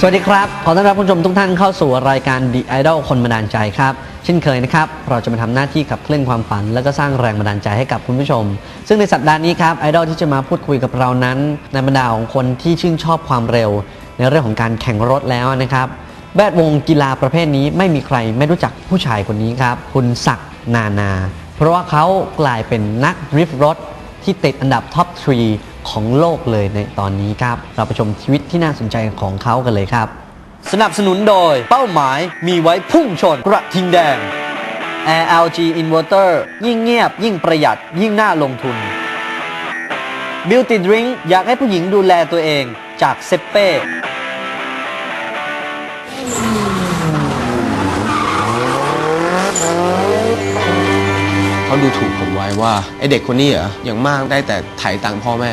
สวัสดีครับ ขอต้อนรับคุณผู้ชมทุกท่านเข้าสู่รายการ The Idol คนบันดาลใจครับ เช่นเคยนะครับ เราจะมาทำหน้าที่ขับเคลื่อนความฝัน และก็สร้างแรงบันดาลใจให้กับคุณผู้ชม ซึ่งในสัปดาห์นี้ครับไอดอลที่จะมาพูดคุยกับเรานั้นในบรรดาของคนที่ชื่นชอบความเร็ว ในเรื่องของการแข่งรถแล้วนะครับแวดวงกีฬาประเภทนี้ไม่มีใครไม่รู้จักผู้ชายคนนี้ครับ คุณศักด์นานา เพราะว่าเขากลายเป็นนักดริฟท์รถที่ติดอันดับท็อป3 ของโลกเลยในตอนนี้ครับ เราไปชมชีวิตที่น่าสนใจของเขากันเลยครับ สนับสนุนโดยเป้าหมายมีไว้พุ่งชนกระทิงแดง Air LG Inverter ยิ่งเงียบ ยิ่งประหยัด ยิ่งน่าลงทุน Beauty Drink อยากให้ผู้หญิงดูแลตัวเองจากเซเป้เขาดูถูกผม ว่าไอเด็กคนนี้เหรออย่างมากได้แต่ไถ่ตังค์พ่อแม่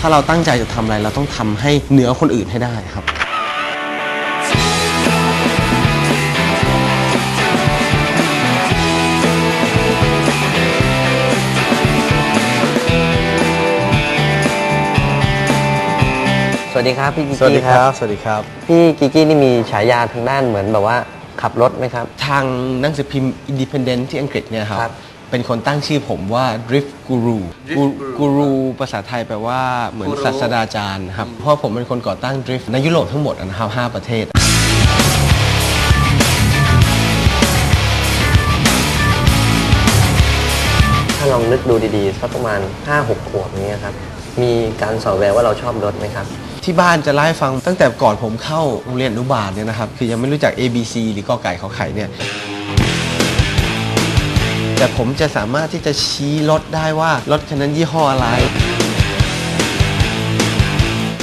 ถ้าเราตั้งใจจะทำอะไรเราต้องทำให้เหนือคนอื่นให้ได้ครับ วัสดีครับพี่กิกสวัสดีกี้คครัรับ บ สวัสดีครับ พี่กิกกี้นี่มีฉายาทางด้านเหมือนแบบว่าขับรถไหมครับ ทางหนังสือพิมพ์ Independent ที่อังกฤษเนี่ยครับ ครับเป็นคนตั้งชื่อผมว่า Drift Guru Guru ภาษาไทยแปลว่าเหมือนศาสตราจารย์ครับ เพราะผมเป็นคนก่อตั้ง Drift ในยุโรปทั้งหมดนะครับ5ประเทศ ถ้าลองนึกดูดีๆสักประมาณ 5-6 ขวบอย่างเงี้ยครับ มีการสอบแววว่าเราชอบรถไหมครับ ที่บ้านจะเล่าให้ฟังตั้งแต่ก่อนผมเข้าโรงเรียนอนุบาลเนี่ยนะครับคือยังไม่รู้จัก A B C หรือกอไก่ขอไข่เนี่ยแต่ผมจะสามารถที่จะชี้รถได้ว่ารถคันนั้นยี่ห้ออะไร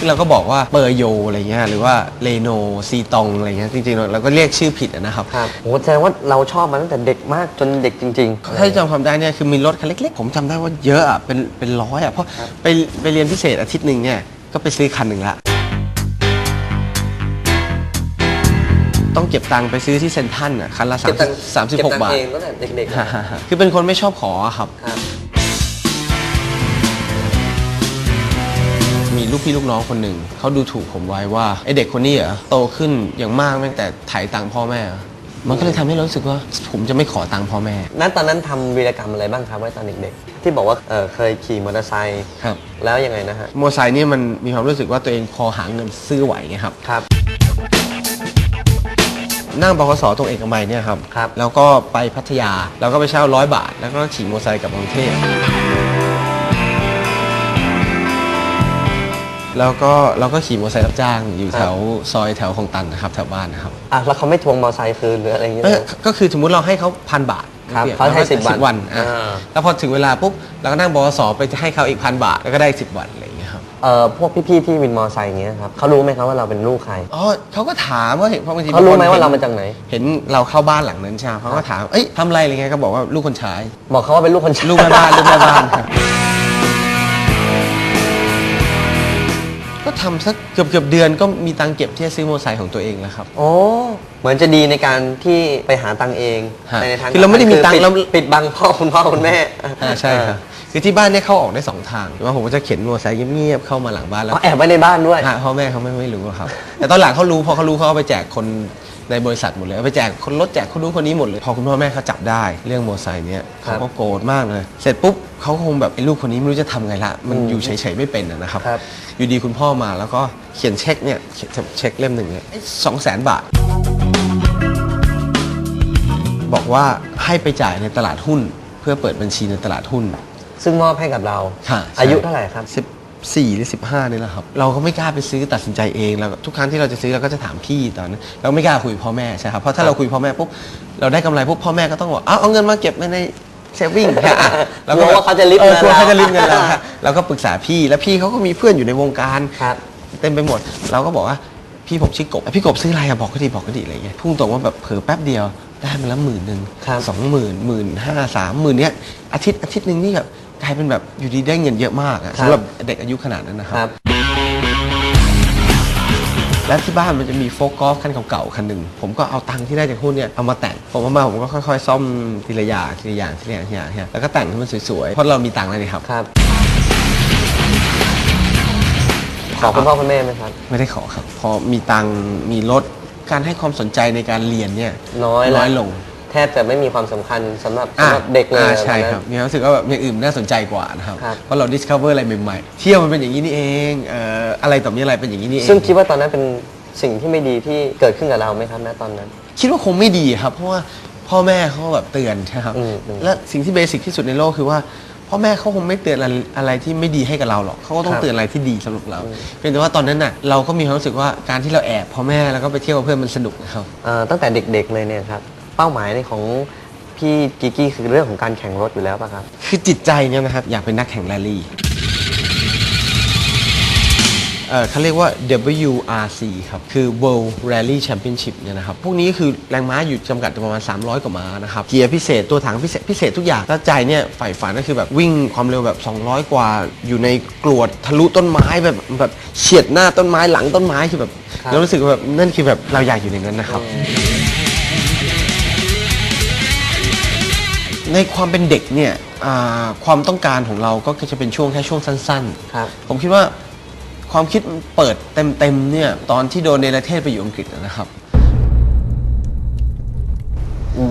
เราก็บอกว่าเปอร์โยอะไรเงี้ยหรือว่าเลโนซีตองอะไรเงี้ยจริงๆเราก็เรียกชื่อผิดอะนะครับครับโหแสดงว่าเราชอบมาตั้งแต่เด็กมากจนเด็กจริงๆถ้าจำความได้เนี่ยคือมีรถคันเล็กๆ ผมจำได้ว่าเยอะอะเป็นเป็นร้อยอะเพราะไปไปเรียนพิเศษอาทิตย์หนึ่งเนี่ย ก็ไปซื้อคันหนึ่งละ ต้องเก็บตังค์ไปซื้อที่เซ็นทรัลอะคันละเก็บตังค์สามสิบเก็หกตังค์บาทเองตั้งแต่เด็กๆคือเป็นคนไม่ชอบขออะครับครับ มีลูกพี่ลูกน้องคนหนึ่ง เขาดูถูกผมไว้ว่าไอเด็กคนนี้เหรอโตขึ้นอย่างมากตั้งแต่ไถตังค์พ่อแม่อะ มันก็เลยทำให้เรารู้สึกว่า ผมจะไม่ขอตังค์พ่อแม่นั้นตอนนั้นทำวีรกรรมอะไรบ้างครับไว้ตอนเด็กๆ ที่บอกว่าเอ่อเคยขี่มอเตอร์ไซค์ครับ แล้วยังไงนะฮะ มอเตอร์ไซค์เนี่ยมันมีความรู้สึกว่าตัวเองพอหาเงินซื้อไหวไงครับ ครับ นั่งบขสตรงเอกมัยเนี่ยครับ ครับ แล้วก็ไปพัทยา แล้วก็ไปเช่าร้อยบาท แล้วก็ขี่มอเตอร์ไซค์กลับกรุงเทพ แล้วก็เราก็ขี่มอเตอร์ไซค์รับจ้างอยู่แถวซอยแถวของตันนะครับแถวบ้านนะครับอะแล้วเขาไม่ทวงมอเตอร์ไซค์คืนหรืออะไรอย่างเงี้ย เอ้ยก็คือสมมุติเราให้เขาพันบาทครับนี่ยเขาให้แล้วก็10วันวันอะอ่า แล้วพอถึงเวลาปุ๊บเราก็นั่งบขสไปให้เขาอีกพันบาทแล้วก็ได้สิบวันอะไรอย่างเงี้ยครับเอ่อพวกพี่ๆที่วินมอเตอร์ไซค์อย่างเงี้ยครับเขารู้ไหมครับว่าเราเป็นลูกใครอ๋อเขาก็ถามว่าเห็นเพราะบางทีเขารู้ไหมบงคนว่าเราห็นมาจากไหน เห็นเราเข้าบ้านหลังนั้นใช่ไหมเขาก็ถามเอ้ยทำอะไรอะไรเงี้ยก็บอกว่าลูกคนใช้ บอกเขาว่าเป็นลูกคนใช้ลูกแม่บ้านลูกแม่บ้านครับ ทำสักเกือบเกือบเดือนก็มีตังค์เก็บที่จะซื้อมอเตอร์ไซค์ของตัวเองแล้วครับ โอ้เหมือนจะดีในการที่ไปหาตังค์เองฮะในทางคือเราไม่ได้มีตังค์ปิเรา ปิดบังพ่อคุณพ่อคุณแม่อ่าใช่ครับคือที่บ้านเนี่ยเข้าออกได้สองทางว่าผมก็จะเข็นมอเตอร์ไซค์เงียบๆเข้ามาหลังบ้านแล้วเขาแอบไว้ในบ้านด้วย ฮะพ่อแม่เขาไม่ไม่รู้หรอกครับ แต่ตอนหลังเขารู้พอเขารู้เขาเอาไปแจกคน ในบริษัทหมดเลยเอาไปแจกคนรถแจกคนนู้นคนนี้หมดเลยพอคุณพ่อแม่เขาจับได้เรื่องมอเตอร์ไซค์เนี้ยครัเขาบก็โกรธมากเลยเสร็จปุ๊บเขาคงแบบไอ้ลูกคนนี้ไม่รู้จะทำไงละมันอยู่เฉยๆไม่เป็นอะนะครับ ครับ อยู่ดีคุณพ่อมาแล้วก็เขียนเช็คเนี่ยเขียนเช็คเล่มหนึ่งเนี่ยสองแสนบาท บอกว่าให้ไปจ่ายในตลาดหุ้น เพื่อเปิดบัญชีในตลาดหุ้นซึ่งมอบให้กับเรา ค่ะอายุเท่าไหร่ครับสิบ 14หรือ15นี่แหละครับ เราก็ไม่กล้าไปซื้อตัดสินใจเองแล้วทุกครั้งที่เราจะซื้อเราก็จะถามพี่ตอนนั้นเราไม่กล้าคุยกับพ่อแม่ใช่ครับเพราะถ้าเราคุยกับพ่อแม่ปุ๊บเราได้กำไรปุ๊บพ่อแม่ก็ต้องบอกเอาเอาเงินมาเก็บไว้ในเซฟวิ่งกลัวว่าเขาจะริบเออเงินกลัวเราเขาจะริบเงินเราฮะเราก็ปรึกษาพี่แล้วพี่เขาก็มีเพื่อนอยู่ในวงการ ครับ เต็มไปหมด เราก็บอกว่าพี่ผมชื่อกบพี่กบซื้ออะไรอะบอกก็ดีบอกก็ดีอะไรเงี้ยพุ่งตรงว่าแบบเผลอแป๊บเดียวได้มาแล้วหมื่นหนึ่งครับ สองหมื่นหมื่นห้าสามหมื่นเนี้ยอาทิตย์อาทิตย์หนึ่งนี่แบบ กลายเป็นแบบอยู่ดีได้เงินเยอะมากอะครับ สำหรับเด็กอายุขนาดนั้นนะคครับ รับ และที่บ้านมันจะมีโฟกกอล์ฟคันเก่าๆคันหนึ่งผมก็เอาตังค์ที่ได้จากหุ้นเนี่ยเอามาแต่งผมเอามาผมก็ค่อย ๆ ซ่อมทีละอย่างทีละอย่างทีละอย่างทีละอย่างทีละอย่างแล้วก็แต่งให้มันสวยๆเพราะเรามีตังค์แล้วนี่ครับ ครับ ขอคุณพ่อคุณแม่ไหมครับ ไม่ได้ขอครับ พอมีตังค์มีรถการให้ความสนใจในการเรียนเนี่ยน้อยละ น้อยลง แทบจะไม่มีความสำคัญสำหรับอะสำหรับเด็กเลยอ่าใช่ตอนนั้นครับมีความรู้สึกว่าแบบอย่างอื่นน่าสนใจกว่านะครับ ครับ เพราะเรา discover อะไรใหม่ๆ เที่ยวมันเป็นอย่างนี้นี่เองเอ่ออะไรต่อมีอะไรเป็นอย่างนี้นี่เอง ซึ่งคิดว่าตอนนั้นเป็นสิ่งที่ไม่ดีที่เกิดขึ้นกับเราไหมครับณตอนนั้น คิดว่าคงไม่ดีครับ เพราะว่าพ่อแม่เขาแบบเตือนใช่ไหมครับ อืมอืมและสิ่งที่เบสิกที่สุดในโลกคือว่า พ่อแม่เขาคงไม่เตือนอะไรอะไรที่ไม่ดีให้กับเราหรอกเขาก็ต้อคงรับเตือนอะไรที่ดีสำหรับเราเพียงแต่ว่าตอนนั้นน่ะเราก็มีความรู้สึกว่าการที่เราแอบพ่อแม่แล้วก็ไปเที่ยวกับเพื่อนมันสนุกนะครับ เอ่อตั้งแต่เด็กๆเลยเนี่ยครับ เป้าหมายในของพี่กิกกี้คือเรื่องของการแข่งรถอยู่แล้วป่ะครับ คือจิตใจเนี่ยนะครับ อยากเป็นนักแข่งแรลลี่เอ่อเขาเรียกว่า WRC ครับ คือ World Rally Championship เนี่ยนะครับ พวกนี้คือแรงม้าอยู่จำกัดประมาณ 300 กว่าม้านะครับ เกียร์พิเศษ ตัวถังพิเศษ พิเศษทุกอย่างแล้วใจเนี่ยใฝ่ฝันก็คือแบบวิ่งความเร็วแบบ 200 กว่า อยู่ในกรวดทะลุต้นไม้แบบแบบเฉียดหน้าต้นไม้หลังต้นไม้คือแบบครับเรารู้สึกว่าแบบนั่นคือแบบเราอยากอยู่ในนั้นนะครับ ในความเป็นเด็กเนี่ยอ่าความต้องการของเราก็จะเป็นช่วงแค่ช่วงสั้นครับ ๆ ผมคิดว่าความคิดมันเปิดเต็มๆเนี่ยตอนที่โดนเนรเทศไปอยู่อังกฤษนะครับ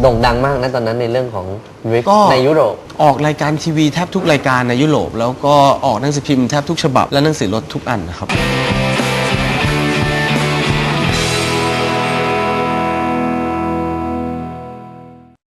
โด่งดังมากนะตอนนั้นในเรื่องของดริฟก็ ในยุโรป ออกรายการทีวีแทบทุกรายการในยุโรป แล้วก็ออกหนังสือพิมพ์แทบทุกฉบับและหนังสือรถทุกอันนะครับ